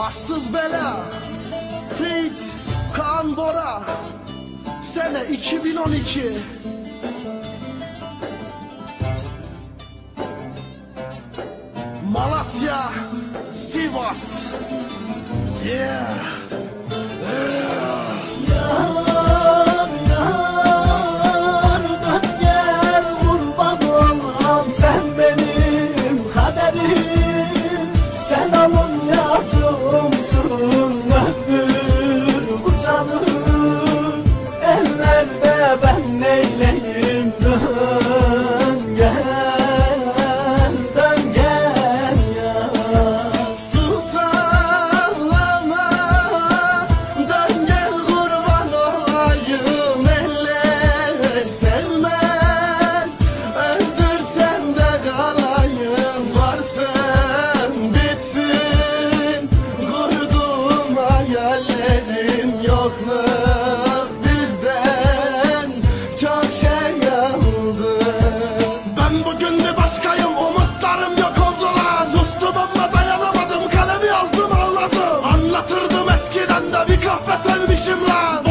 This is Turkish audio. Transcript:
Arsız bela Feat Kaan Bora. Sene 2012 Malatya Sivas. Yeah. Deixa-me lá.